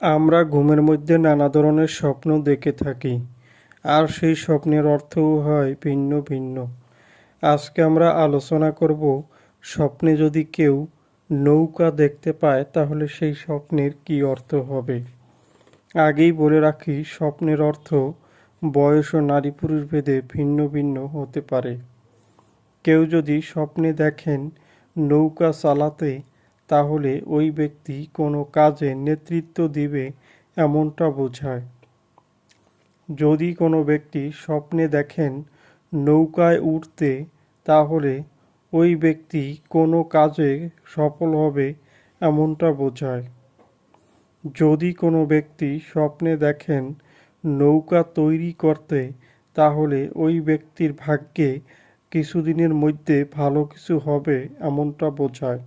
আমরা ঘুমের মধ্যে নানা ধরনের স্বপ্ন দেখে থাকি, আর সেই স্বপ্নের অর্থও হয় ভিন্ন ভিন্ন। আজকে আমরা আলোচনা করব, স্বপ্নে যদি কেউ নৌকা দেখতে পায়, তাহলে সেই স্বপ্নের কী অর্থ হবে? আগেই বলে রাখি, স্বপ্নের অর্থ বয়স ও নারী পুরুষ ভেদে ভিন্ন ভিন্ন হতে পারে। কেউ যদি স্বপ্নে দেখেন নৌকা চালাতে তাহলে ওই ব্যক্তি কোনো কাজে নেতৃত্ব দিবে এমনটা বোঝায়। যদি কোনো ব্যক্তি স্বপ্নে দেখেন নৌকায় উঠতে তাহলে ওই ব্যক্তি কোনো কাজে সফল হবে এমনটা বোঝায়। যদি কোনো ব্যক্তি স্বপ্নে দেখেন নৌকা তৈরি করতে, তাহলে ওই ব্যক্তির ভাগ্যে কিছুদিনের মধ্যে ভালো কিছু হবে এমনটা বোঝায়।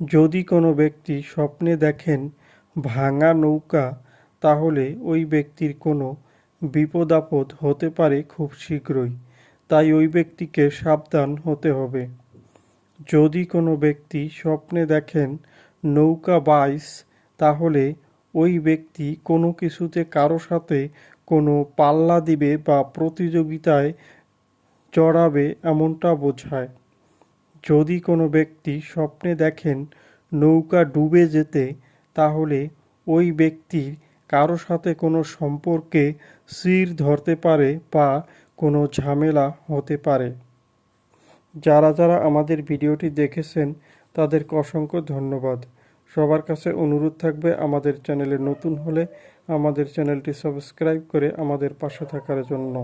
যদি কোনো ব্যক্তি স্বপ্নে দেখেন ভাঙা নৌকা, তাহলে ওই ব্যক্তির কোনো বিপদ আপদ হতে পারে খুব শীঘ্রই। তাই ওই ব্যক্তিকে সাবধান হতে হবে। যদি কোনো ব্যক্তি স্বপ্নে দেখেন নৌকা বাইস তাহলে ওই ব্যক্তি কোনো কিছুতে কারও সাথে কোনো পাল্লা দিবে বা প্রতিযোগিতায় চড়াবে এমনটা বোঝায়। যদি কোনো ব্যক্তি স্বপ্নে দেখেন নৌকা ডুবে যেতে, তাহলে ওই ব্যক্তির কারও সাথে কোনো সম্পর্কে শির ধরতে পারে বা কোনো ঝামেলা হতে পারে। যারা যারা আমাদের ভিডিওটি দেখেছেন, তাদেরকে অসংখ্য ধন্যবাদ। সবার কাছে অনুরোধ থাকবে আমাদের চ্যানেলে নতুন হলে আমাদের চ্যানেলটি সাবস্ক্রাইব করে আমাদের পাশে থাকার জন্য।